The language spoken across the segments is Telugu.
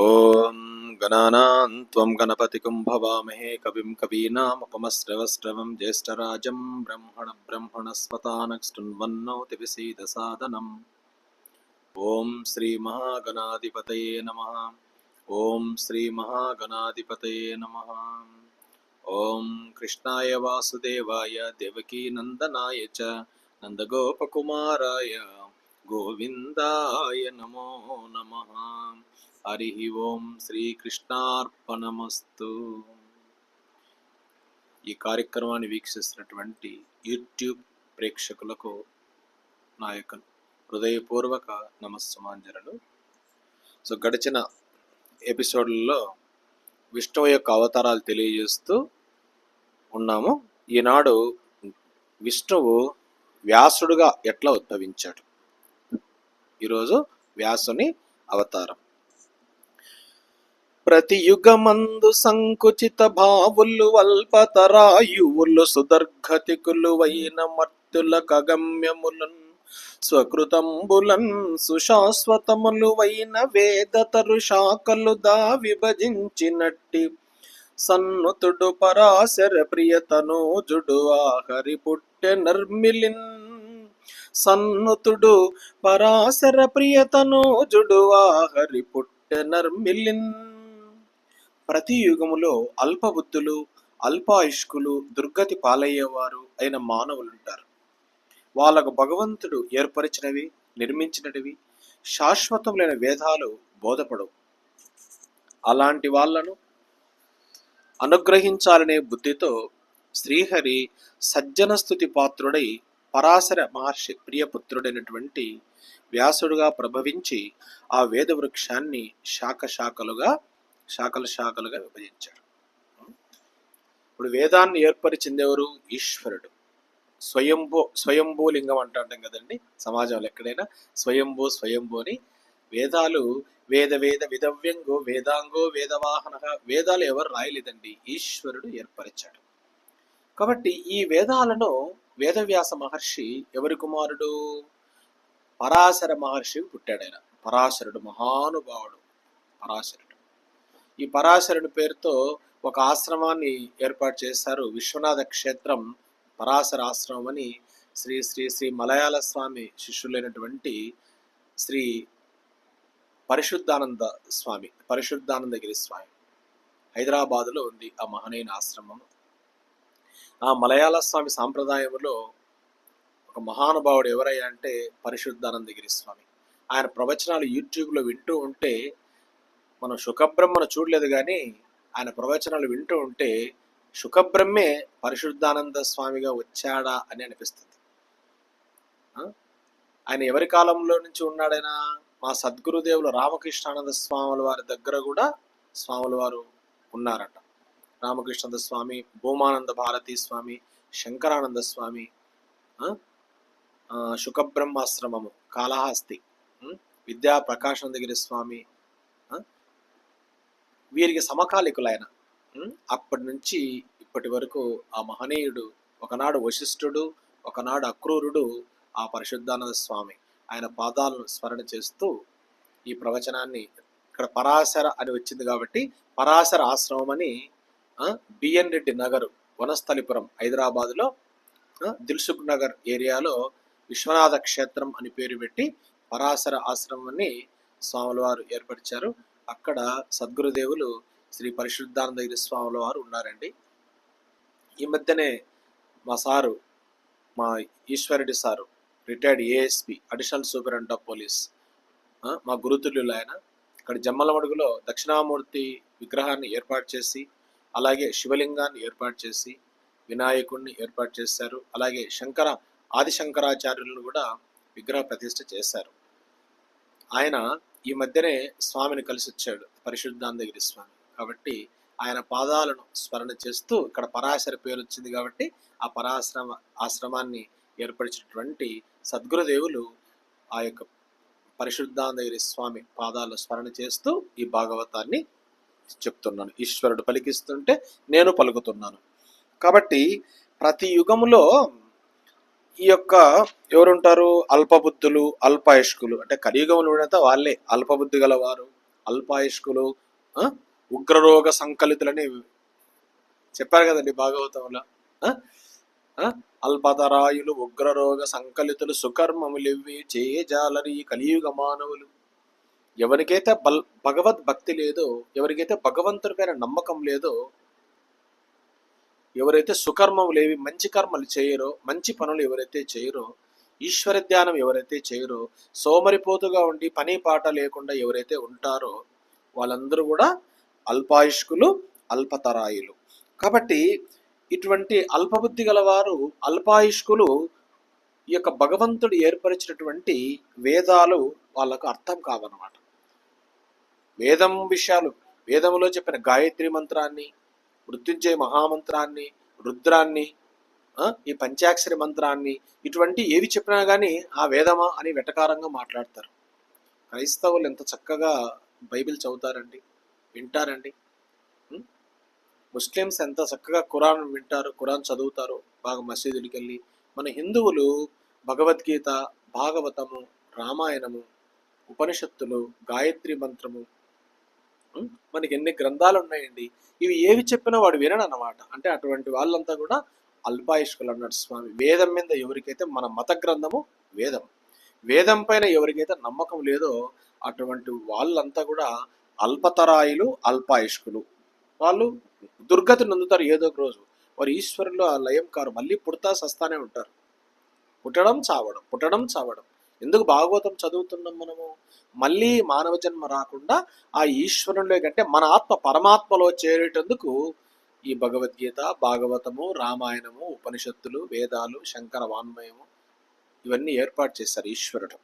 ॐ गणानां त्वं गणपतिं भवामहे कविं कवीनामुपमश्रवश्रवं ज्येष्ठराजं ब्रह्मण ब्रह्मणस्पतानक्ष्टुन्वन्नोतिविसीदसादनम् ॐ श्रीमहागणाधिपतये नमः ॐ श्रीमहागणाधिपतये नमः ॐ कृष्णाय वासुदेवाय देवकीनन्दनाय च नन्दगोपकुमाराय గోవిందాయ నమో నమ. హరి ఓం శ్రీకృష్ణార్పణమస్తు ఈ కార్యక్రమాన్ని వీక్షిస్తున్నటువంటి యూట్యూబ్ ప్రేక్షకులకు నా యొక్క హృదయపూర్వక నమస్సమాంజనలు. సో గడిచిన ఎపిసోడ్లలో విష్ణువు యొక్క అవతారాలు తెలియజేస్తూ ఉన్నాము. ఈనాడు విష్ణువు వ్యాసుడుగా ఎట్లా ఉద్భవించాడు? ఈరోజు వ్యాసుని అవతారం. ప్రతి యుగమందు సంకుచిత భావులు అల్పతరాయువులు సుదర్ఘతికులువైన మర్తుల కగమ్యములన్ స్వకృతంబులన్ సుశాశ్వతములువైన వేదతరు శాఖలు దా విభజించినట్టి సన్నుతుడు పరాశర ప్రియతనూజుడు ఆహరి పుట్టె నర్మిలిన్ సన్నుతుడు పరాశర ప్రియతనూజుడు ఆహరి పుట్టెనర్మిలిన్ ప్రతి యుగములో అల్పబుద్ధులు అల్పాయుష్కులు దుర్గతి పాలయ్యేవారు అయిన మానవులుంటారు. వాళ్ళకు భగవంతుడు ఏర్పరిచినవి నిర్మించినటివి శాశ్వతములైన వేదాలు బోధపడవు. అలాంటి వాళ్ళను అనుగ్రహించాలనే బుద్ధితో శ్రీహరి సజ్జన స్థుతి పాత్రుడై పరాశర మహర్షి ప్రియపుత్రుడైనటువంటి వ్యాసుడుగా ప్రభవించి ఆ వేద వృక్షాన్ని శాఖ శాఖలుగా శాఖల శాఖలుగా విభజించాడు. ఇప్పుడు వేదాన్ని ఏర్పరిచింది ఎవరు ఈశ్వరుడు. స్వయంభూ స్వయంభూలింగం అంటాం కదండి సమాజంలో ఎక్కడైనా స్వయంభూ స్వయంభూని వేదాలు వేద వేద విధవ్యంగో వేదాంగో వేదవాహన వేదాలు ఎవరు రాయలేదండి ఈశ్వరుడు ఏర్పరిచాడు. కాబట్టి ఈ వేదాలను వేదవ్యాస మహర్షి ఎవరి కుమారుడు? పరాశర మహర్షి పుట్టాడు ఆయన. పరాశరుడు మహానుభావుడు. పరాశరుడు. ఈ పరాశరుడి పేరుతో ఒక ఆశ్రమాన్ని ఏర్పాటు చేశారు విశ్వనాథ క్షేత్రం పరాశర ఆశ్రమం అని శ్రీ శ్రీ శ్రీ మలయాళ స్వామి శిష్యులైనటువంటి శ్రీ పరిశుద్ధానంద స్వామి పరిశుద్ధానందగిరి స్వామి. హైదరాబాదులో ఉంది ఆ మహనీయుని ఆశ్రమం. ఆ మలయాళ స్వామి సాంప్రదాయంలో ఒక మహానుభావుడు ఎవరయ్యా అంటే పరిశుద్ధానందగిరి స్వామి. ఆయన ప్రవచనాలు యూట్యూబ్లో వింటూ ఉంటే మనం సుఖబ్రహ్మను చూడలేదు కానీ ఆయన ప్రవచనాలు వింటూ ఉంటే సుఖబ్రహ్మే పరిశుద్ధానంద స్వామిగా వచ్చాడా అని అనిపిస్తుంది. ఆయన ఎవరి కాలంలో నుంచి ఉన్నాడైనా మా సద్గురుదేవులు రామకృష్ణానంద స్వాముల వారి దగ్గర కూడా స్వాముల వారు ఉన్నారట. రామకృష్ణంద స్వామి భూమానంద భారతీ స్వామి శంకరానంద స్వామి ఆ? శుకబ్రహ్మాశ్రమము కాళహస్తి విద్యా ప్రకాశనందగిరి స్వామి వీరికి సమకాలికులైన అప్పటి నుంచి ఇప్పటి వరకు ఆ మహనీయుడు ఒకనాడు వశిష్ఠుడు ఒకనాడు అక్రూరుడు ఆ పరిశుద్ధానంద స్వామి ఆయన పాదాలను స్మరణ చేస్తూ ఈ ప్రవచనాన్ని ఇక్కడ పరాశర అని వచ్చింది కాబట్టి పరాశర ఆశ్రమం అని బిఎన్ రెడ్డి నగర్ వనస్థలిపురం హైదరాబాద్లో దిల్సుఖ్ నగర్ ఏరియాలో విశ్వనాథ క్షేత్రం అని పేరు పెట్టి పరాశర ఆశ్రమాన్ని స్వాముల వారు ఏర్పరిచారు. అక్కడ సద్గురుదేవులు శ్రీ పరిశుద్ధానందగిరి స్వాముల వారు ఉన్నారండి. ఈ మధ్యనే మా సారు మా Eshwar Reddy sir retired ASP additional superintendent of police మా గురుతుల్యులు ఆయన ఇక్కడ జమ్మలమడుగులో దక్షిణామూర్తి విగ్రహాన్ని ఏర్పాటు చేసి అలాగే శివలింగాన్ని ఏర్పాటు చేసి వినాయకుడిని ఏర్పాటు చేశారు అలాగే శంకర ఆది శంకరాచార్యులను కూడా విగ్రహ ప్రతిష్ఠ చేశారు. ఆయన ఈ మధ్యనే స్వామిని కలిసి వచ్చాడు పరిశుద్ధాందగిరి స్వామి. కాబట్టి ఆయన పాదాలను స్మరణ చేస్తూ ఇక్కడ పరాశర పేరు వచ్చింది కాబట్టి ఆ పరాశ్రమ ఆశ్రమాన్ని ఏర్పరిచినటువంటి సద్గురుదేవులు ఆ యొక్క పరిశుద్ధాందగిరి స్వామి పాదాలు స్మరణ చేస్తూ ఈ భాగవతాన్ని చెప్తున్నాను. ఈశ్వరుడు పలికిస్తుంటే నేను పలుకుతున్నాను. కాబట్టి ప్రతి యుగములో ఈ యొక్క ఎవరుంటారు? అల్పబుద్ధులు అల్పాయుష్కులు. అంటే కలియుగంలో ఉన్నంత వాళ్ళే. అల్పబుద్ధి గలవారు అల్పాయుష్కులు ఆ, ఉగ్రరోగ సంకలితులని చెప్పారు కదండి భాగవతంలో. ఆ? అల్పతరాయులు ఉగ్రరోగ సంకలితులు సుకర్మములివ్వి చేయజాలరి కలియుగ మానవులు. ఎవరికైతే బల్ భగవద్ భక్తి లేదో ఎవరికైతే భగవంతుడి పైన నమ్మకం లేదో ఎవరైతే సుకర్మం లేవి మంచి కర్మలు చేయరో మంచి పనులు ఎవరైతే చేయరో ఈశ్వర ధ్యానం ఎవరైతే చేయరో సోమరిపోతుగా ఉండి పని పాట లేకుండా ఎవరైతే ఉంటారో వాళ్ళందరూ కూడా అల్పాయుష్కులు అల్పతరాయులు. కాబట్టి ఇటువంటి అల్పబుద్ధి గలవారు అల్పాయుష్కులు ఈ యొక్క భగవంతుడు ఏర్పరిచినటువంటి వేదాలు వాళ్ళకు అర్థం కావన్నమాట. వేదం విషయాలు. వేదములో చెప్పిన గాయత్రి మంత్రాన్ని మృత్యుంజయ మహామంత్రాన్ని రుద్రాన్ని ఈ పంచాక్షరి మంత్రాన్ని ఇటువంటి ఏవి చెప్పినా కానీ ఆ వేదమా అని వెటకారంగా మాట్లాడతారు. క్రైస్తవులు ఎంత చక్కగా బైబిల్ చదువుతారండి వింటారండి. ముస్లిమ్స్ ఎంత చక్కగా ఖురాన్ వింటారు ఖురాన్ చదువుతారు బాగా మసీదులకి వెళ్ళి మన హిందువులు భగవద్గీత భాగవతము రామాయణము ఉపనిషత్తులు గాయత్రి మంత్రము మనకి ఎన్ని గ్రంథాలు ఉన్నాయండి ఇవి ఏవి చెప్పినా వాడు వినడు అంటే అటువంటి వాళ్ళంతా కూడా అల్పాయుష్కులు అన్నాడు స్వామి. వేదం మీద ఎవరికైతే మన మత గ్రంథము వేదం. వేదం పైన ఎవరికైతే నమ్మకం లేదో అటువంటి వాళ్ళంతా కూడా అల్పతరాయులు అల్పాయుష్కులు. వాళ్ళు దుర్గతి నందుతారు ఏదో ఒక రోజు. వారు ఈశ్వరులు ఆ లయం కారు మళ్ళీ పుడతా సస్తానే ఉంటారు. పుట్టడం చావడం పుట్టడం చావడం. ఎందుకు భాగవతం చదువుతున్నాం మనము? మళ్ళీ మానవ జన్మ రాకుండా ఆ ఈశ్వరునిలో కంటే మన ఆత్మ పరమాత్మలో చేరేటందుకు ఈ భగవద్గీత భాగవతము రామాయణము ఉపనిషత్తులు వేదాలు శంకర వాన్మయము ఇవన్నీ ఏర్పాటు చేశారు ఈశ్వరుడు.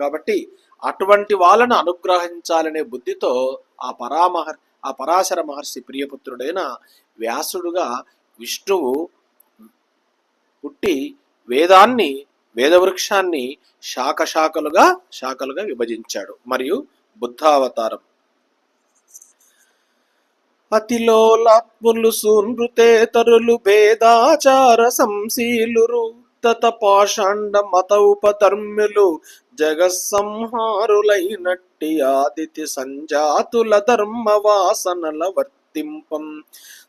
కాబట్టి అటువంటి వాళ్ళను అనుగ్రహించాలనే బుద్ధితో ఆ పరామహర్ ఆ పరాశర మహర్షి ప్రియపుత్రుడైన వ్యాసుడుగా విష్ణువు పుట్టి వేదాన్ని వేదవృక్షాన్ని శాఖ శాఖలుగా శాఖలుగా విభజించాడు. మరియు బుద్ధావతారం. అతిలోలాత్ములు సునృతేతరులు భేదాచార సంశీలురు తత పాషాండ మత ఉపధర్మ్యులు జగత్సంహారులైనట్టి ఆదితి సంజాతుల ధర్మ వాసనల వర్తింపం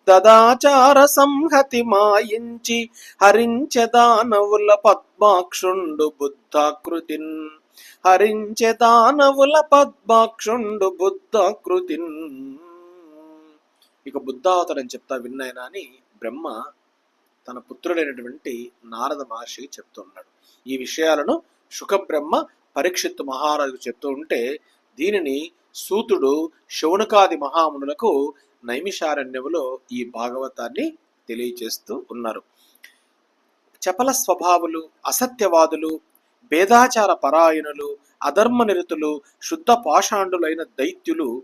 దదాచార సంహతి మాయించి హరించదానవుల పద్మాక్షుండు బుద్ధాకృతిన్. హరించె దానవుల పద్మాక్షుండు బుద్ధాకృతిన్. ఇక బుద్ధావతారం చెప్తా విన్నాయనా అని బ్రహ్మ తన పుత్రుడైనటువంటి నారద మహర్షికి చెప్తున్నాడు. ఈ విషయాలను శుకబ్రహ్మ పరీక్షిత్తు మహారాజుకు చెప్తూ ఉంటే దీనిని సూతుడు శౌనకాది మహామునులకు నైమిషారణ్యములో ఈ భాగవతాన్ని తెలియచేస్తూ ఉన్నారు. చపల స్వభావులు అసత్యవాదులు భేదాచార పరాయణులు అధర్మ నిరతులు శుద్ధ పాషాండులైన దైత్యులు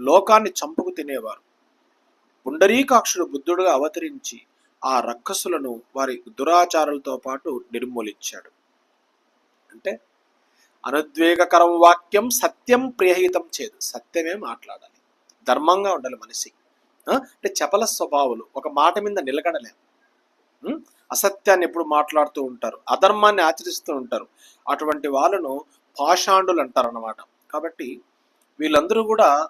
లోకాన్ని చంపుకు తినేవారు. పుండరీకాక్షుడు బుద్ధుడుగా అవతరించి ఆ రక్కసులను వారి దురాచారాలతో పాటు నిర్మూలించాడు. అంటే అనుద్వేగకరం వాక్యం సత్యం ప్రియహితం చేదు. సత్యమే మాట్లాడాలి. ధర్మంగా ఉండాలి మనిషి. అంటే చపల స్వభావులు. ఒక మాట మీద నిలకడలేదు అసత్యాన్ని ఎప్పుడు మాట్లాడుతూ ఉంటారు. అధర్మాన్ని ఆచరిస్తూ ఉంటారు. అటువంటి వాళ్ళను పాషాండులు అంటారు అన్నమాట కాబట్టి వీళ్ళందరూ కూడా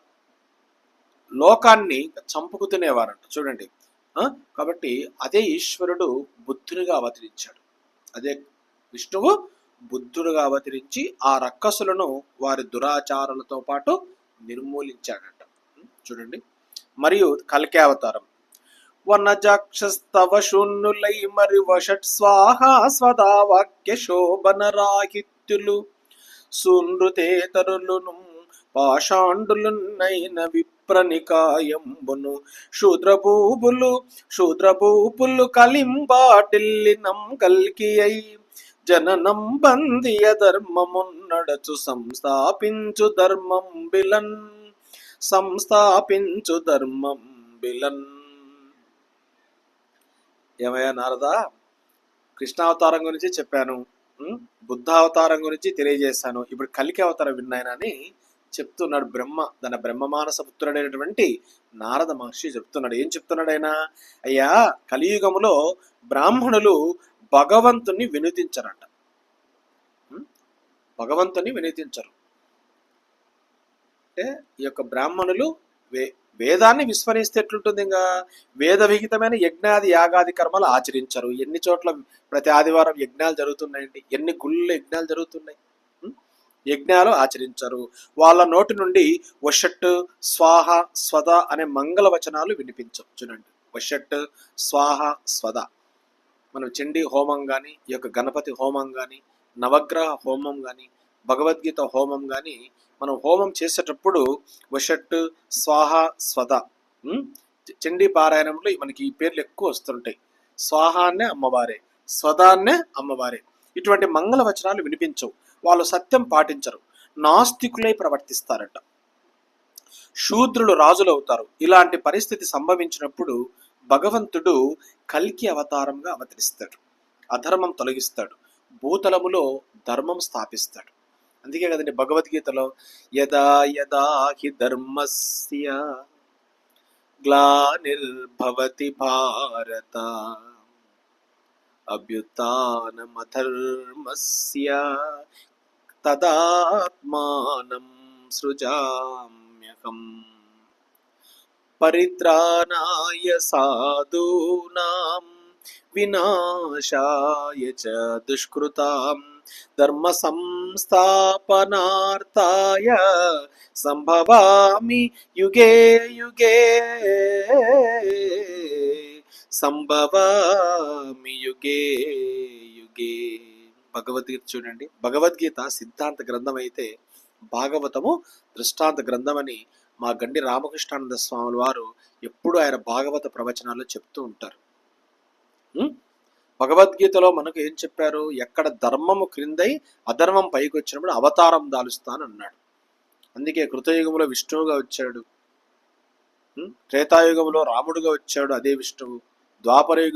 లోకాన్ని చంపుకు తినేవారంట చూడండి కాబట్టి అదే ఈశ్వరుడు బుద్ధునిగా అవతరించాడు. అదే విష్ణువు బుద్ధుడుగా అవతరించి ఆ రక్కసులను వారి దురాచారాలతో పాటు నిర్మూలించాడంట. చూడండి. మరియు కల్కి అవతారం. వనజాక్షస్తవ శూన్యులై మరి వషట్ స్వాహ స్వదా వాక్య శోభన రాహిత్యులు సునృతేతరులును పాషాండులున్నైన విప్రనికాయంబును. శూద్రభూపులు శూద్రభూపులు కలింబాటిల్లినం కల్కి అయి జననం బంధియ ధర్మమున్నడచు సంస్థాపించు ధర్మం బిలన్ సంస్థాపించు ధర్మం బిలన్. ఏమయ్యా నారదా? కృష్ణావతారం గురించి చెప్పాను బుద్ధావతారం గురించి తెలియజేశాను. ఇప్పుడు కలికి అవతారం విన్నాయనని చెప్తున్నాడు బ్రహ్మ తన బ్రహ్మమానస పుత్రుడైనటువంటి నారద మహర్షి చెప్తున్నాడు. ఏం చెప్తున్నాడైనా? అయ్యా కలియుగములో బ్రాహ్మణులు భగవంతుని వినుతించరంట. భగవంతుని వినుతించరు. అంటే ఈ యొక్క బ్రాహ్మణులు వే వేదాన్ని విస్మరిస్తే ఎట్లుంటుంది ఇంకా? వేద విహితమైన యజ్ఞాది యాగాది కర్మలు ఆచరించరు. ఎన్ని చోట్ల ప్రతి ఆదివారం యజ్ఞాలు జరుగుతున్నాయండి? ఎన్ని గుళ్ళు యజ్ఞాలు జరుగుతున్నాయి? యజ్ఞాలు ఆచరించరు. వాళ్ళ నోటి నుండి వషట్ స్వాహ స్వద అనే మంగళ వచనాలు వినిపించవు. చూడండి. వషట్ స్వాహ స్వద. మనం చండి హోమం కానీ ఈ యొక్క గణపతి హోమం కానీ నవగ్రహ హోమం కానీ భగవద్గీత హోమం కానీ మనం హోమం చేసేటప్పుడు వషట్ స్వాహ స్వద చండీ పారాయణంలో మనకి ఈ పేర్లు ఎక్కువ వస్తుంటాయి. స్వాహాన్నే అమ్మవారే స్వదాన్నే అమ్మవారే. ఇటువంటి మంగళ వచనాలు వినిపించవు. వాళ్ళు సత్యం పాటించరు. నాస్తికులై ప్రవర్తిస్తారట. శూద్రులు రాజులవుతారు. ఇలాంటి పరిస్థితి సంభవించినప్పుడు భగవంతుడు కల్కి అవతారంగా అవతరిస్తాడు. అధర్మం తొలగిస్తాడు. భూతలములో ధర్మం స్థాపిస్తాడు. అందుకే కదండి భగవద్గీతలో యదా యదా హి ధర్మస్య గ్లానిర్భవతి భారత అభ్యుత్నమధర్మస్య తదాత్మానం సృజామ్యకం పరిత్రాణాయ సాధూనాం వినాశాయ చ దుష్కృతాం ధర్మ సంస్థాపనార్థాయ సంభవామి యుగే యుగే. సంభవామి యుగే యుగే. భగవద్గీత చూడండి. భగవద్గీత సిద్ధాంత గ్రంథం అయితే భాగవతము దృష్టాంత గ్రంథమని మా గండి రామకృష్ణానంద స్వామి వారు ఎప్పుడు ఆయన భాగవత ప్రవచనాల్లో చెప్తూ ఉంటారు. భగవద్గీతలో మనకు ఏం చెప్పారు? ఎక్కడ ధర్మము క్రిందై అధర్మం పైకి వచ్చినప్పుడు అవతారం దాలుస్తాను అన్నాడు అందుకే కృతయుగంలో విష్ణువుగా వచ్చాడు. త్రేతాయుగంలో రాముడుగా వచ్చాడు అదే విష్ణువు. ద్వాపర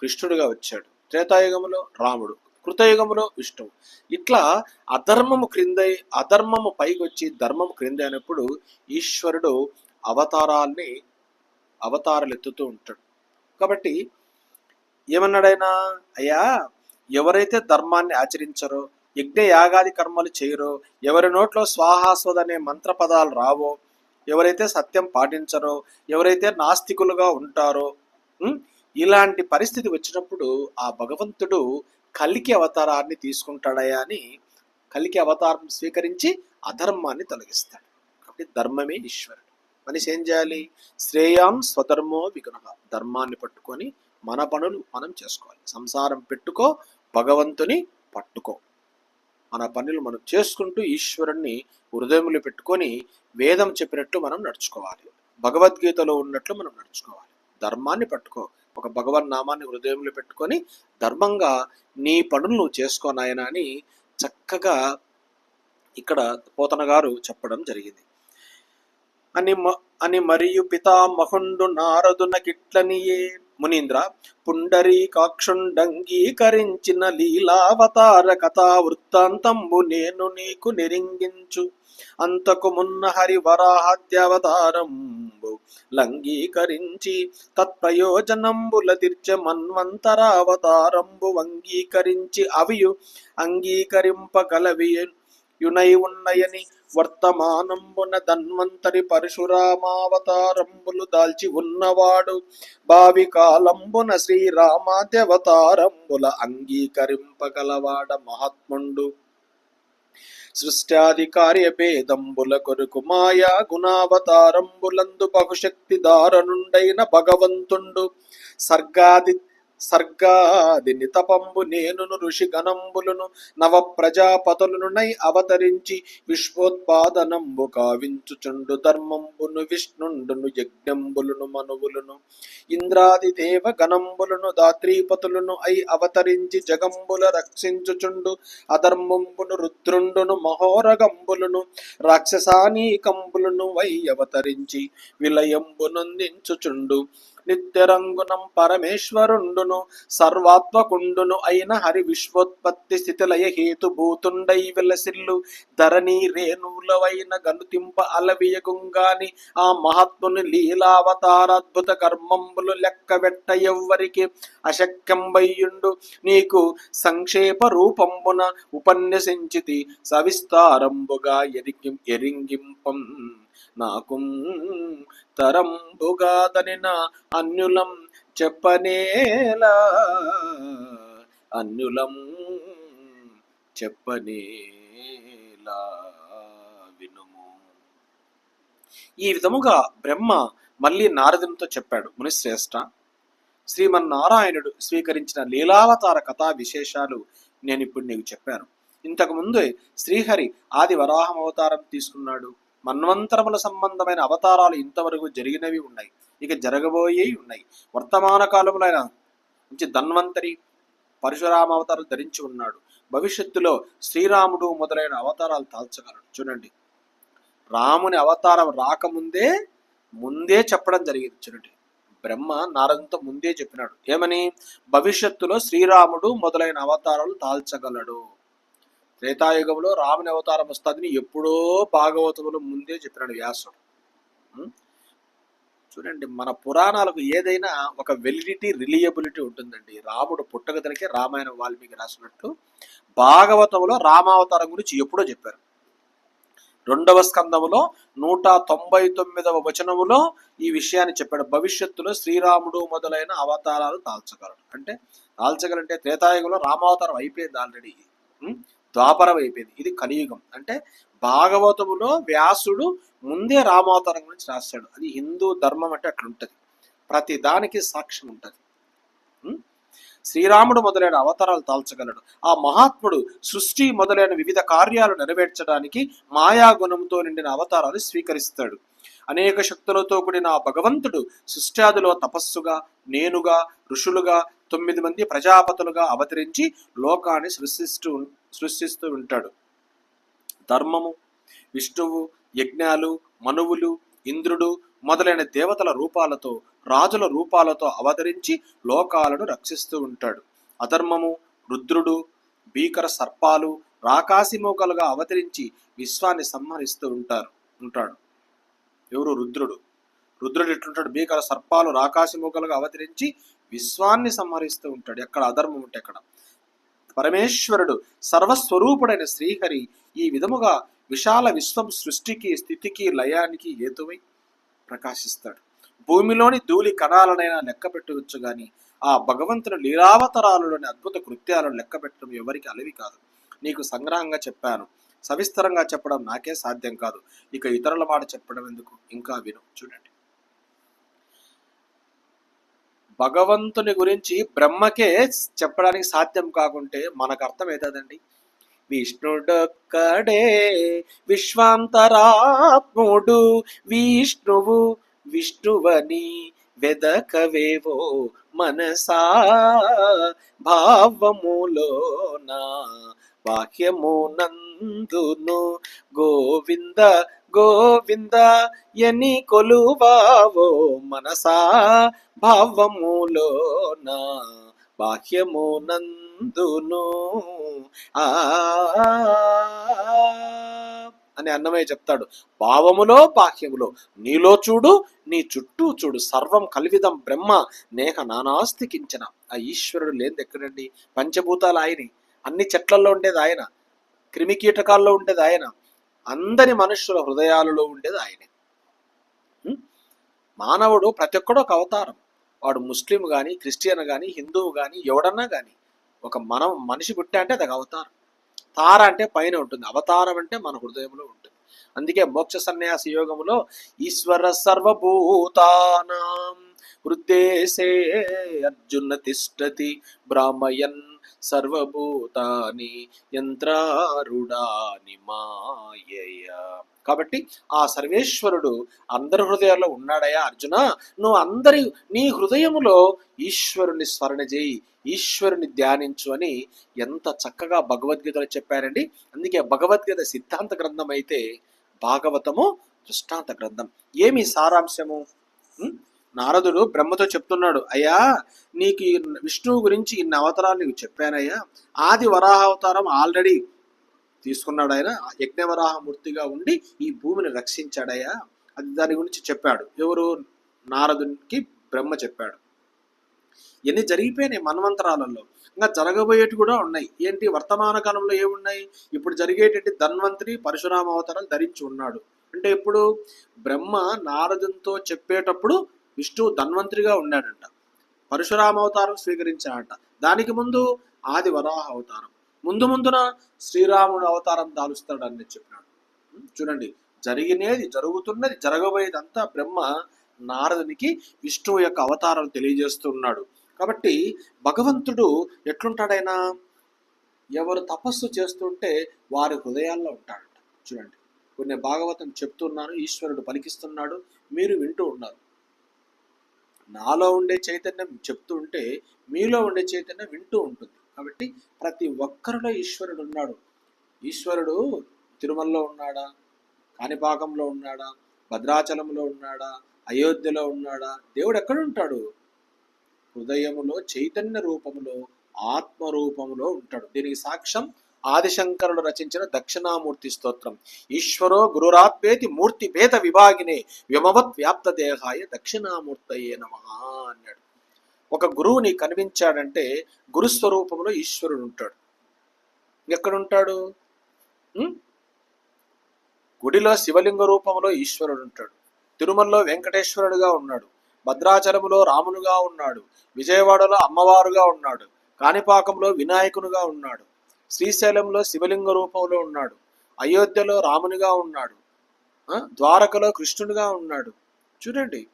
కృష్ణుడుగా వచ్చాడు. త్రేతాయుగంలో రాముడు కృతయుగంలో విష్ణువు. ఇట్లా అధర్మము క్రిందై అధర్మము పైకి వచ్చి ధర్మం క్రింద అయినప్పుడు ఈశ్వరుడు అవతారాల్ని అవతారాలు ఎత్తుతూ ఉంటాడు. కాబట్టి ఏమన్నాడైనా? అయ్యా ఎవరైతే ధర్మాన్ని ఆచరించరో యజ్ఞ యాగాది కర్మలు చేయరో ఎవరి నోట్లో స్వాహాస్వద అనే మంత్ర పదాలు రావో ఎవరైతే సత్యం పాటించరో ఎవరైతే నాస్తికులుగా ఉంటారో ఇలాంటి పరిస్థితి వచ్చినప్పుడు ఆ భగవంతుడు కలికి అవతారాన్ని తీసుకుంటాడయా అని కలికి అవతారం స్వీకరించి అధర్మాన్ని తొలగిస్తాడు. కాబట్టి ధర్మమే ఈశ్వరుడు. మనిషి ఏం చేయాలి? శ్రేయాం స్వధర్మో విగుణ ధర్మాన్ని పట్టుకొని మన పనులు మనం చేసుకోవాలి. సంసారం పెట్టుకో భగవంతుని పట్టుకో. మన పనులు మనం చేసుకుంటూ ఈశ్వరుణ్ణి హృదయములు పెట్టుకొని వేదం చెప్పినట్లు మనం నడుచుకోవాలి. భగవద్గీతలో ఉన్నట్లు మనం నడుచుకోవాలి. ధర్మాన్ని పట్టుకో. ఒక భగవన్ నామాన్ని హృదయంలో పెట్టుకొని ధర్మంగా నీ పనులు నువ్వు చేసుకో నాయనా అని చక్కగా ఇక్కడ పోతన గారు చెప్పడం జరిగింది. అని మ- అని మరియు పితామహుండు నారదునకిట్లనియే మునీంద్ర పుండరీకాక్షుండంగీకరించిన లీలావతార కథా వృత్తాంతంబు నేను నీకు నిరింగించు. అంతకు మున్న హరి వరాహత్యవతారంబు లంగీకరించి తత్ప్రయోజనంబుల తీర్చ మన్వంతరావతారంబు అంగీకరించి అవియు అంగీకరింపగలవి యునై ఉన్నయని వర్తమానంబున ధన్వంతరి పరశురామావతారంబులు దాల్చి ఉన్నవాడు. భావి కాలంబున శ్రీరామాద్యవతారంబుల అంగీకరింపగలవాడ మహాత్ముండు. సృష్ట్యాధికార్య భేదంబుల కొరకు మాయా గుణావతారంబులందు బహుశక్తి దారనుండైన భగవంతుండు. సర్గాది సర్గాది నితపంబు నేనును ఋషి గణంబులను నవ ప్రజాపతులను నై అవతరించి విశ్వోత్పాదనంబు కావించుచుండు ధర్మంబును విష్ణుండును యజ్ఞంబులను మనువులను ఇంద్రాది దేవ గణంబులను దాత్రీపతులను అయి అవతరించి జగంబుల రక్షించుచుండు అధర్మంబును రుద్రుండును మహోరగంబులను రాక్షసానీకంబులను వై అవతరించి విలయంబునందించుచుండు నిత్యరంగునం పరమేశ్వరుండును సర్వాత్మకుండును అయిన హరి విశ్వోత్పత్తి స్థితిలయ హేతుభూతుండై విలసిల్లు. ధరణి రేణువులవైన గనుతింప అలవియగుంగాని ఆ మహాత్ముని లీలావతారాద్భుత కర్మంబులు లెక్క వెట్ట ఎవ్వరికి అశక్యంబయ్యుండు. నీకు సంక్షేప రూపంబున ఉపన్యసించితి సవిస్తారంబుగా ఎరిగి ఎరింగింపం నాకు తరంబుగాదనిన అన్యులం చెప్పనేలా. అన్యులం చెప్పనేలా వినుము. ఈ విధముగా బ్రహ్మ మళ్ళీ నారదునితో చెప్పాడు మునిశ్రేష్ట శ్రీమన్నారాయణుడు స్వీకరించిన లీలావతార కథా విశేషాలు నేను ఇప్పుడు నీకు చెప్పాను. ఇంతకుముందే శ్రీహరి ఆది వరాహం అవతారం తీసుకున్నాడు. మన్వంతరముల సంబంధమైన అవతారాలు ఇంతవరకు జరిగినవి ఉన్నాయి. ఇక జరగబోయేవి ఉన్నాయి. వర్తమాన కాలంలో ఆయన మంచి ధన్వంతరి పరశురామ అవతారం ధరించి ఉన్నాడు. భవిష్యత్తులో శ్రీరాముడు మొదలైన అవతారాలు తాల్చగలడు. చూడండి. రాముని అవతారం రాకముందే ముందే చెప్పడం జరిగింది. చూడండి. బ్రహ్మ నారదంతో ముందే చెప్పినాడు. ఏమని? భవిష్యత్తులో శ్రీరాముడు మొదలైన అవతారాలు తాల్చగలడు. త్రేతాయుగంలో రాముని అవతారం వస్తుందని ఎప్పుడో భాగవతములు ముందే చెప్పినాడు వ్యాసుడు. చూడండి మన పురాణాలకు ఏదైనా ఒక వెలిడిటీ రిలియబిలిటీ ఉంటుందండి. రాముడు పుట్టగదలికే రామాయణం వాల్మీకి రాసినట్టు భాగవతంలో రామావతారం గురించి ఎప్పుడో చెప్పారు. రెండవ స్కందములో నూట తొంభై తొమ్మిదవ వచనములో ఈ విషయాన్ని చెప్పాడు. భవిష్యత్తులో శ్రీరాముడు మొదలైన అవతారాలు తాల్చగలడు అంటే తాల్చగలంటే త్రేతాయుగంలో రామావతారం అయిపోయింది ఆల్రెడీ ద్వాపరం అయిపోయింది ఇది కలియుగం. అంటే భాగవతములో వ్యాసుడు ముందే రామావతారం గురించి రాశాడు. అది హిందూ ధర్మం అంటే అట్లుంటుంది ప్రతి దానికి సాక్ష్యం ఉంటుంది. శ్రీరాముడు మొదలైన అవతారాలు తాల్చగలడు. ఆ మహాత్ముడు సృష్టి మొదలైన వివిధ కార్యాలు నెరవేర్చడానికి మాయా గుణంతో నిండిన అవతారాలు స్వీకరిస్తాడు. అనేక శక్తులతో కూడిన ఆ భగవంతుడు సృష్ట్యాదిలో తపస్సుగా నేనుగా ఋషులుగా తొమ్మిది మంది ప్రజాపతులుగా అవతరించి లోకాన్ని సృష్టిస్తూ సృష్టిస్తూ ఉంటాడు. ధర్మము విష్ణువు యజ్ఞాలు మనువులు ఇంద్రుడు మొదలైన దేవతల రూపాలతో రాజుల రూపాలతో అవతరించి లోకాలను రక్షిస్తూ ఉంటాడు. అధర్మము రుద్రుడు భీకర సర్పాలు రాకాసిమోకలుగా అవతరించి విశ్వాన్ని సంహరిస్తూ ఉంటారు ఉంటాడు. ఎవరు? రుద్రుడు. రుద్రుడు ఎట్లుంటాడు? భీకర సర్పాలు రాకాసిమోకలుగా అవతరించి విశ్వాన్ని సంహరిస్తూ ఉంటాడు. ఎక్కడ అధర్మం ఉంటే ఎక్కడ పరమేశ్వరుడు సర్వస్వరూపుడైన శ్రీహరి ఈ విధముగా విశాల విశ్వం సృష్టికి స్థితికి లయానికి హేతువై ప్రకాశిస్తాడు. భూమిలోని ధూళి కణాలనైనా లెక్క పెట్టవచ్చు గాని ఆ భగవంతుని లీలావతరాలలోని అద్భుత కృత్యాలను లెక్క పెట్టడం ఎవరికి అలవి కాదు. నీకు సంగ్రహంగా చెప్పాను. సవిస్తరంగా చెప్పడం నాకే సాధ్యం కాదు. ఇక ఇతరుల మాట చెప్పడం ఎందుకు? ఇంకా విను. చూడండి. భగవంతుని గురించి బ్రహ్మకే చెప్పడానికి సాధ్యం కాకుంటే మనకు అర్థం అవుతుందండి విష్ణుడొక్కడే విశ్వాంతరాత్ముడు విష్ణువు విష్ణువని వెదకవేవో మనసా భావములోనా బాహ్యమునందును గోవింద గోవింద ఎని కొలువావో మనసా భావములోన. బాహ్యమునందును ఆ. అని అన్నమయ్య చెప్తాడు. భావములో బాహ్యములో నీలో చూడు నీ చుట్టూ చూడు. సర్వం కలివిదం బ్రహ్మ నేహ నానాస్తికించన. ఆ ఈశ్వరుడు లేనిది ఎక్కడండి? పంచభూతాలు ఆయనే. అన్ని చెట్లలో ఉండేది ఆయన. క్రిమి కీటకాల్లో ఉండేది ఆయన. అందరి మనుషుల హృదయాలలో ఉండేది ఆయనే. మానవుడు ప్రతి ఒక్కడు ఒక అవతారం. వాడు ముస్లిం కానీ క్రిస్టియన్ కానీ హిందువు కానీ ఎవడన్నా కానీ ఒక మనం మనిషి పుట్టా అంటే అది అవతారం. తార అంటే పైన ఉంటుంది. అవతారం అంటే మన హృదయంలో ఉంటుంది. అందుకే మోక్ష సన్యాస యోగములో ఈశ్వర సర్వభూతానాం హృద్దేశే అర్జున తిష్టతి బ్రాహ్మయన్ సర్వభూతాని యంత్రారుడాని మాయయ. కాబట్టి ఆ సర్వేశ్వరుడు అందరి హృదయాల్లో ఉన్నాడయా అర్జున? నువ్వు అందరి నీ హృదయములో ఈశ్వరుని స్మరణ చేయి ఈశ్వరుని ధ్యానించు అని ఎంత చక్కగా భగవద్గీతలో చెప్పారండి. అందుకే భగవద్గీత సిద్ధాంత గ్రంథం అయితే భాగవతము దృష్టాంత గ్రంథం. ఏమి సారాంశము? నారదుడు బ్రహ్మతో చెప్తున్నాడు అయ్యా నీకు విష్ణువు గురించి ఇన్ని అవతారాలు నీకు చెప్పానయ్యా. ఆది వరాహ అవతారం ఆల్రెడీ తీసుకున్నాడు ఆయన. యజ్ఞవరాహమూర్తిగా ఉండి ఈ భూమిని రక్షించాడయ్యా. అది దాని గురించి చెప్పాడు. ఎవరు? నారదునికి బ్రహ్మ చెప్పాడు. ఇవన్నీ జరిగిపోయినాయి మన్వంతరాలలో. ఇంకా జరగబోయేటి కూడా ఉన్నాయి. ఏంటి? వర్తమాన కాలంలో ఏమున్నాయి? ఇప్పుడు జరిగేటట్టు ధన్వంతరి పరశురామ అవతారం ధరించి ఉన్నాడు. అంటే ఇప్పుడు బ్రహ్మ నారదునితో చెప్పేటప్పుడు విష్ణువు ధన్వంతరిగా ఉన్నాడంట. పరశురామ అవతారం స్వీకరించాడట. దానికి ముందు ఆది వరాహ అవతారం. ముందు ముందున శ్రీరాముడు అవతారం దాలుస్తాడని చెప్పినాడు. చూడండి జరిగినది జరుగుతున్నది జరగబోయేదంతా బ్రహ్మ నారదునికి విష్ణువు యొక్క అవతారం తెలియజేస్తున్నాడు. కాబట్టి భగవంతుడు ఎట్లుంటాడైనా? ఎవరు తపస్సు చేస్తుంటే వారి హృదయాల్లో ఉంటాడంట. చూడండి కొన్ని భాగవతం చెప్తున్నాను ఈశ్వరుడు పలికిస్తున్నాడు మీరు వింటూ ఉన్నారు. నాలో ఉండే చైతన్యం చెప్తూ ఉంటే మీలో ఉండే చైతన్యం వింటూ ఉంటుంది. కాబట్టి ప్రతి ఒక్కరిలో ఈశ్వరుడు ఉన్నాడు. ఈశ్వరుడు తిరుమలలో ఉన్నాడా? కాణిపాకంలో ఉన్నాడా? భద్రాచలంలో ఉన్నాడా? అయోధ్యలో ఉన్నాడా? దేవుడు ఎక్కడ ఉంటాడు? హృదయములో చైతన్య రూపములో ఆత్మ రూపములో ఉంటాడు. దీనికి సాక్ష్యం ఆదిశంకరుడు రచించిన దక్షిణామూర్తి స్తోత్రం. ఈశ్వరో గురురాత్మేతి మూర్తి భేద విభాగినే విమవత్ వ్యాప్త దేహాయ దక్షిణామూర్తయే నమ అన్నాడు. ఒక గురువుని కనిపించాడంటే గురుస్వరూపంలో ఈశ్వరుడు ఉంటాడు. ఎక్కడుంటాడు? గుడిలో శివలింగ రూపంలో ఈశ్వరుడు ఉంటాడు. తిరుమలలో వెంకటేశ్వరుడుగా ఉన్నాడు. భద్రాచలములో రామునుగా ఉన్నాడు. విజయవాడలో అమ్మవారుగా ఉన్నాడు. కాణిపాకంలో వినాయకునిగా ఉన్నాడు. శ్రీశైలంలో శివలింగ రూపంలో ఉన్నాడు. అయోధ్యలో రామునిగా ఉన్నాడు. ద్వారకలో కృష్ణునిగా ఉన్నాడు. చూడండి.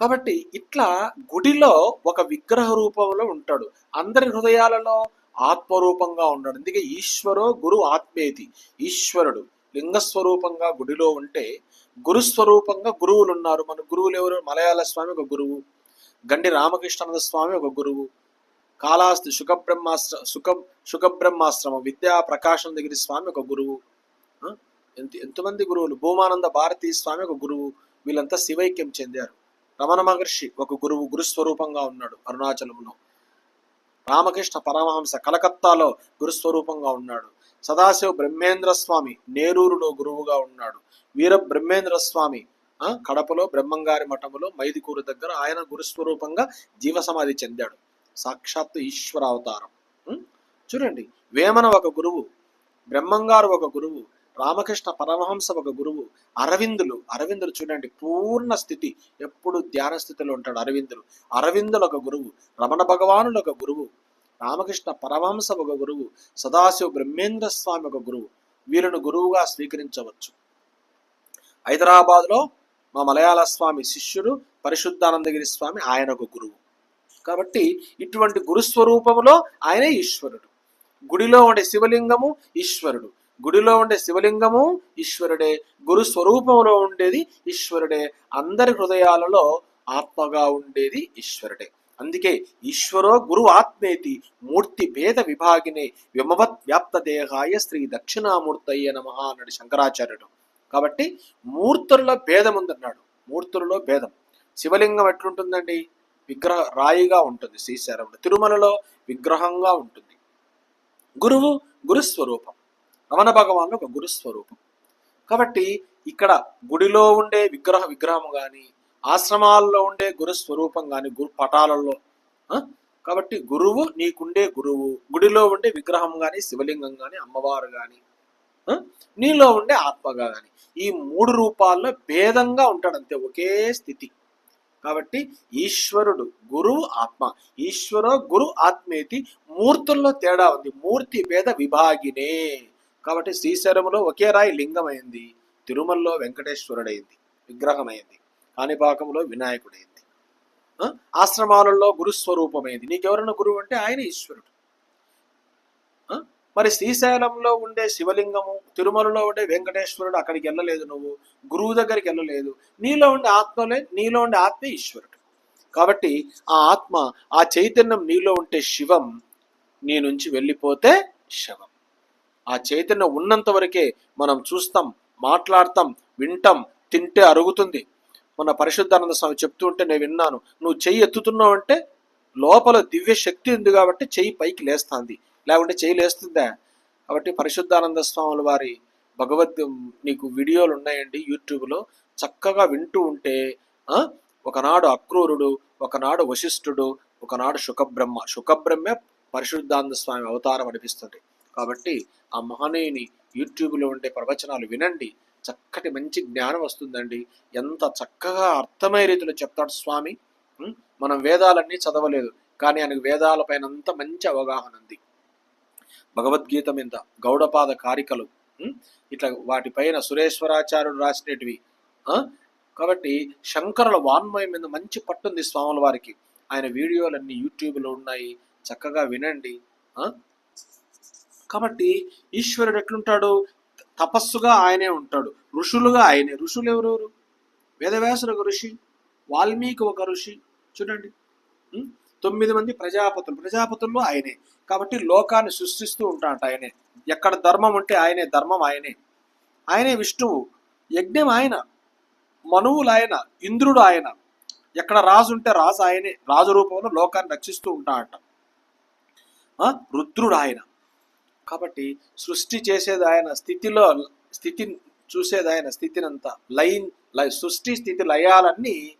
కాబట్టి ఇట్లా గుడిలో ఒక విగ్రహ రూపంలో ఉంటాడు. అందరి హృదయాలలో ఆత్మరూపంగా ఉన్నాడు. అందుకే ఈశ్వరో గురు ఆత్మేతి. ఈశ్వరుడు. లింగస్వరూపంగా గుడిలో ఉంటే గురుస్వరూపంగా గురువులు ఉన్నారు మన గురువులు ఎవరు? మలయాళ స్వామి ఒక గురువు. గండి రామకృష్ణానంద స్వామి ఒక గురువు. కాళాస్తి సుఖబ్రహ్మాశ్ర సుఖ సుఖబ్రహ్మాశ్రమం విద్యా ప్రకాశం దగ్గర స్వామి ఒక గురువు. ఎంత ఎంతమంది గురువులు? భూమానంద భారతి స్వామి ఒక గురువు. వీళ్ళంతా శివైక్యం చెందారు. రమణ మహర్షి ఒక గురువు గురుస్వరూపంగా ఉన్నాడు అరుణాచలంలో. రామకృష్ణ పరమహంస కలకత్తాలో గురుస్వరూపంగా ఉన్నాడు. సదాశివ బ్రహ్మేంద్ర స్వామి నేరూరులో గురువుగా ఉన్నాడు. వీర బ్రహ్మేంద్ర స్వామి కడపలో బ్రహ్మంగారి మఠములో మైదికూరు దగ్గర ఆయన గురుస్వరూపంగా జీవ సమాధి చెందాడు. సాక్షాత్ ఈశ్వర అవతారం చూడండి వేమన ఒక గురువు బ్రహ్మంగారు ఒక గురువు రామకృష్ణ పరమహంస ఒక గురువు అరవిందులు అరవిందులు చూడండి పూర్ణ స్థితి ఎప్పుడు ధ్యాన స్థితిలో ఉంటాడు అరవిందులు. అరవిందులు ఒక గురువు రమణ భగవానులు ఒక గురువు రామకృష్ణ పరమహంస ఒక గురువు సదాశివ బ్రహ్మేంద్ర స్వామి ఒక గురువు వీళ్ళను గురువుగా స్వీకరించవచ్చు. హైదరాబాద్లో మా మలయాళ స్వామి శిష్యుడు పరిశుద్ధానందగిరి స్వామి ఆయన ఒక గురువు. కాబట్టి ఇటువంటి గురుస్వరూపములో ఆయనే ఈశ్వరుడు. గుడిలో ఉండే శివలింగము ఈశ్వరుడు. గుడిలో ఉండే శివలింగము ఈశ్వరుడే. గురు స్వరూపంలో ఉండేది ఈశ్వరుడే. అందరి హృదయాలలో ఆత్మగా ఉండేది ఈశ్వరుడే. అందుకే ఈశ్వరో గురు ఆత్మేతి మూర్తి భేద విభాగినే విమవత్ వ్యాప్త దేహాయ శ్రీ దక్షిణామూర్తయ్య నమ అన్నాడు శంకరాచార్యుడు. కాబట్టి మూర్తుల్లో భేదం ఉందన్నాడు. మూర్తులలో భేదం. శివలింగం ఎట్లుంటుందండి? విగ్రహ రాయిగా ఉంటుంది శ్రీశైలంలో. తిరుమలలో విగ్రహంగా ఉంటుంది. గురువు గురుస్వరూపం. రమణ భగవానుడు ఒక గురుస్వరూపం. కాబట్టి ఇక్కడ గుడిలో ఉండే విగ్రహ విగ్రహం కానీ ఆశ్రమాల్లో ఉండే గురుస్వరూపం కానీ గురు పటాలలో కాబట్టి గురువు నీకుండే గురువు గుడిలో ఉండే విగ్రహం కానీ శివలింగం కానీ అమ్మవారు కానీ నీలో ఉండే ఆత్మగా కానీ ఈ మూడు రూపాల్లో భేదంగా ఉంటాడు అంతే ఒకే స్థితి. కాబట్టి ఈశ్వరుడు గురువు ఆత్మ. ఈశ్వర గురు ఆత్మేతి మూర్తుల్లో తేడా ఉంది. మూర్తి భేద విభాగినే. కాబట్టి శ్రీశైలంలో ఒకే రాయి లింగమైంది. తిరుమలలో వెంకటేశ్వరుడైంది. విగ్రహమైంది. కాణిపాకంలో వినాయకుడైంది. ఆ? ఆశ్రమాలలో గురుస్వరూపమైంది. నీకెవరైనా గురువు అంటే ఆయన ఈశ్వరుడు. మరి శ్రీశైలంలో ఉండే శివలింగము తిరుమలలో ఉండే వెంకటేశ్వరుడు అక్కడికి వెళ్ళలేదు నువ్వు గురువు దగ్గరికి వెళ్ళలేదు. నీలో ఉండే ఆత్మలే నీలో ఉండే ఆత్మ ఈశ్వరుడు. కాబట్టి ఆ ఆత్మ ఆ చైతన్యం నీలో ఉంటే శివం నీ నుంచి వెళ్ళిపోతే శవం. ఆ చైతన్యం ఉన్నంత వరకే మనం చూస్తాం మాట్లాడతాం వింటాం తింటే అరుగుతుంది. మన పరిశుద్ధానంద స్వామి చెప్తూ ఉంటే నేను విన్నాను నువ్వు చెయ్యి ఎత్తుతున్నావు అంటే లోపల దివ్య శక్తి ఉంది కాబట్టి చెయ్యి పైకి లేస్తాంది. లేకుంటే చేయలేస్తుందా కాబట్టి పరిశుద్ధానంద స్వాముల వారి భగవద్ నీకు వీడియోలు ఉన్నాయండి యూట్యూబ్లో. చక్కగా వింటూ ఉంటే ఒకనాడు అక్రూరుడు ఒకనాడు వశిష్ఠుడు ఒకనాడు శుకబ్రహ్మ. శుకబ్రహ్మే పరిశుద్ధానంద స్వామి అవతారం అనిపిస్తుంది. కాబట్టి ఆ మహనీయుని యూట్యూబ్లో ఉండే ప్రవచనాలు వినండి. చక్కటి మంచి జ్ఞానం వస్తుందండి. ఎంత చక్కగా అర్థమయ్యే రీతిలో చెప్తాడు స్వామి. మనం వేదాలన్నీ చదవలేదు. కానీ ఆయనకు వేదాలపైన అంత మంచి అవగాహన ఉంది. భగవద్గీత మీద గౌడపాద కారికలు ఇట్లా వాటిపైన సురేశ్వరాచార్యుడు రాసినటివి కాబట్టి శంకరుల వాన్మయం మీద మంచి పట్టుంది స్వాముల వారికి. ఆయన వీడియోలన్నీ యూట్యూబ్లో ఉన్నాయి చక్కగా వినండి కాబట్టి ఈశ్వరుడు ఎట్లుంటాడు? తపస్సుగా ఆయనే ఉంటాడు ఋషులుగా ఆయనే. ఋషులు ఎవరెవరు? వేదవ్యాసుడు ఒక ఋషి వాల్మీకి ఒక ఋషి చూడండి తొమ్మిది మంది ప్రజాపతులు. ప్రజాపతుల్లో ఆయనే. కాబట్టి లోకాన్ని సృష్టిస్తూ ఉంటాట ఆయనే. ఎక్కడ ధర్మం ఉంటే ఆయనే ధర్మం ఆయనే. ఆయనే విష్ణువు. యజ్ఞం ఆయన. మనువులు ఆయన. ఇంద్రుడు ఆయన. ఎక్కడ రాజు ఉంటే రాజు ఆయనే. రాజు రూపంలో లోకాన్ని రక్షిస్తూ ఉంటాడట. ఆ? రుద్రుడు ఆయన. కాబట్టి సృష్టి చేసేది ఆయన. స్థితిలో స్థితి చూసేది ఆయన. స్థితినంతా లైన్ సృష్టి స్థితి లయాలన్నీ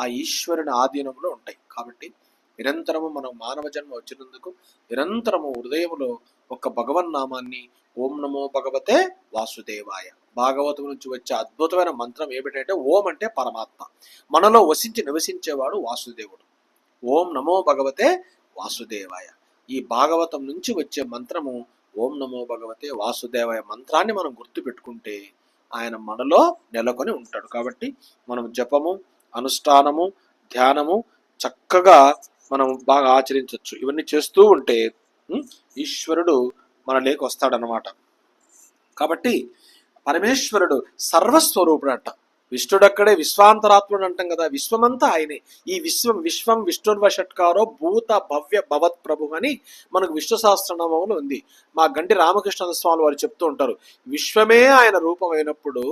ఆ ఈశ్వరుని ఆధీనంలో ఉంటాయి. కాబట్టి నిరంతరము మనం మానవ జన్మ వచ్చినందుకు నిరంతరము హృదయములో ఒక భగవన్నామాన్ని ఓం నమో భగవతే వాసుదేవాయ. భాగవతం నుంచి వచ్చే అద్భుతమైన మంత్రం ఏమిటంటే ఓం అంటే పరమాత్మ. మనలో వసించి నివసించేవాడు వాసుదేవుడు. ఓం నమో భగవతే వాసుదేవాయ. ఈ భాగవతం నుంచి వచ్చే మంత్రము ఓం నమో భగవతే వాసుదేవాయ మంత్రాన్ని మనం గుర్తుపెట్టుకుంటే ఆయన మనలో నెలకొని ఉంటాడు. కాబట్టి మనం జపము అనుష్ఠానము ధ్యానము చక్కగా మనం బాగా ఆచరించవచ్చు ఇవన్నీ చేస్తూ ఉంటే ఈశ్వరుడు మన వస్తాడనమాట కాబట్టి పరమేశ్వరుడు సర్వస్వరూపుడు అంట విష్ణుడక్కడే విశ్వాంతరాత్ముడు అంటాం కదా విశ్వమంతా ఆయనే. ఈ విశ్వం విశ్వం విష్ణుర్వ షట్కారో భూత భవ్య భవత్ ప్రభు అని మనకు విష్ణు సహస్రనామంలో ఉంది. మా గంటి రామకృష్ణ స్వామి వారు చెప్తూ ఉంటారు విశ్వమే ఆయన రూపం అయినప్పుడు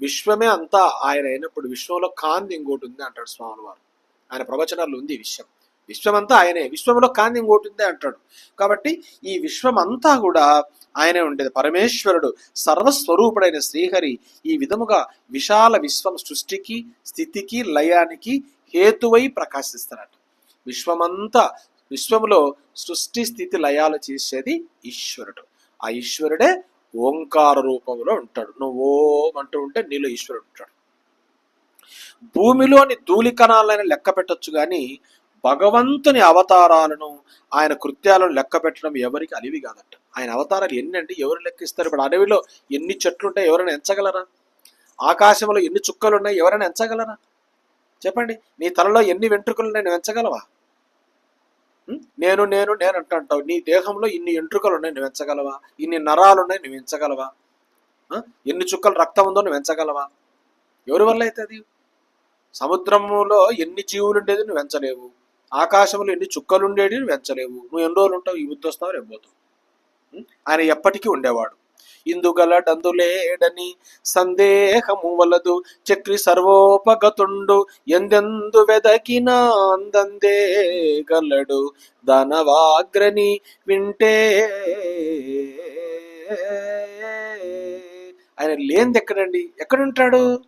విశ్వమే అంతా ఆయన అయినప్పుడు విశ్వంలో కాంతి ఇంకోటి ఉంది అంటాడు స్వామి వారు ఆయన ప్రవచనాలు ఉంది ఈ విశ్వం విశ్వమంతా ఆయనే. విశ్వంలో కాంతి ఇంకోటిందే అంటాడు. కాబట్టి ఈ విశ్వమంతా కూడా ఆయనే ఉండేది. పరమేశ్వరుడు సర్వస్వరూపుడైన శ్రీహరి ఈ విధముగా విశాల విశ్వం సృష్టికి స్థితికి లయానికి హేతువై ప్రకాశిస్తారట. విశ్వమంతా విశ్వంలో సృష్టి స్థితి లయాలు చేసేది ఈశ్వరుడు. ఆ ఈశ్వరుడే ఓంకార రూపంలో ఉంటాడు. నువ్వు ఓం అంటూ ఉంటే నీలో ఈశ్వరుడు ఉంటాడు. భూమిలోని ధూళి కణాలను లెక్క పెట్టొచ్చు కానీ భగవంతుని అవతారాలను ఆయన కృత్యాలను లెక్క పెట్టడం ఎవరికి అలివి కాదట. ఆయన అవతారాలు ఎన్ని అంటే ఎవరు లెక్కిస్తారు? ఇప్పుడు అడవిలో ఎన్ని చెట్లు ఉంటాయి ఎవరైనా ఎంచగలరా? ఆకాశంలో ఎన్ని చుక్కలు ఉన్నాయి ఎవరైనా ఎంచగలరా? చెప్పండి. నీ తలలో ఎన్ని వెంట్రుకలు ఉన్నాయి నువ్వు ఎంచగలవా? నేను నేను నేను అంటావు నీ దేహంలో ఇన్ని వెంట్రుకలు ఉన్నాయి నువ్వు ఎంచగలవా? ఇన్ని నరాలు ఉన్నాయి నువ్వు ఎంచగలవా? ఎన్ని చుక్కలు రక్తం ఉందో నువ్వు ఎంచగలవా? ఎవరి వల్ల అయితే అది? సముద్రములో ఎన్ని జీవులు ఉండేది నువ్వు ఎంచలేవు. ఆకాశంలో ఎన్ని చుక్కలుండేవి నువ్వు ఎంచలేవు నువ్వు ఎన్ని రోజులు ఉంటావు ఈ బుద్ధి వస్తావు? రేపోతావు ఆయన ఎప్పటికీ ఉండేవాడు. ఇందుగలడందులేడని సందేహము వలదు. చక్రి సర్వోపగతుండు. ఎందెందు వెదకినా అందందే గలడు. ధనవాగ్రని వింటే ఆయన లేనిది ఎక్కడండి? ఎక్కడుంటాడు?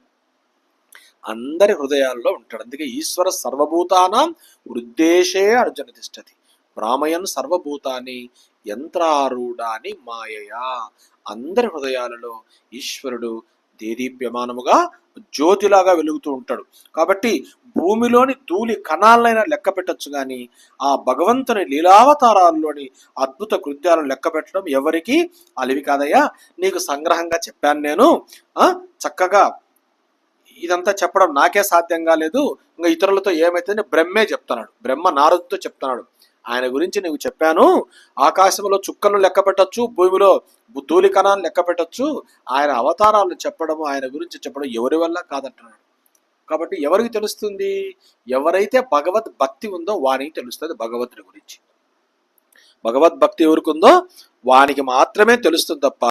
అందరి హృదయాల్లో ఉంటాడు. అందుకే ఈశ్వర సర్వభూతానాం ఉద్దేశే అర్జున తిష్టతి. బ్రాహ్మయన్ సర్వభూతాన్ని యంత్రారూఢాని మాయయా. అందరి హృదయాలలో ఈశ్వరుడు దేదీప్యమానముగా జ్యోతిలాగా వెలుగుతూ ఉంటాడు. కాబట్టి భూమిలోని ధూళి కణాలైనా లెక్క పెట్టచ్చు కానీ ఆ భగవంతుని లీలావతారాల్లోని అద్భుత కృత్యాలను లెక్క పెట్టడం ఎవరికి అలివి కాదయ్యా. నీకు సంగ్రహంగా చెప్పాను నేను. చక్కగా ఇదంతా చెప్పడం నాకే సాధ్యం కాలేదు ఇంకా ఇతరులతో ఏమైతే బ్రహ్మే చెప్తున్నాడు. బ్రహ్మ నారదుతో చెప్తున్నాడు. ఆయన గురించి నీకు చెప్పాను. ఆకాశంలో చుక్కలను లెక్క పెట్టచ్చు భూమిలో ధూళికణాలను లెక్క పెట్టచ్చు. ఆయన అవతారాలను చెప్పడము ఆయన గురించి చెప్పడం ఎవరి వల్ల కాదంటున్నాడు. కాబట్టి ఎవరికి తెలుస్తుంది? ఎవరైతే భగవద్ భక్తి ఉందో వానికి తెలుస్తుంది భగవంతుడి గురించి. భగవద్భక్తి ఎవరికి ఉందో వానికి మాత్రమే తెలుస్తుంది తప్ప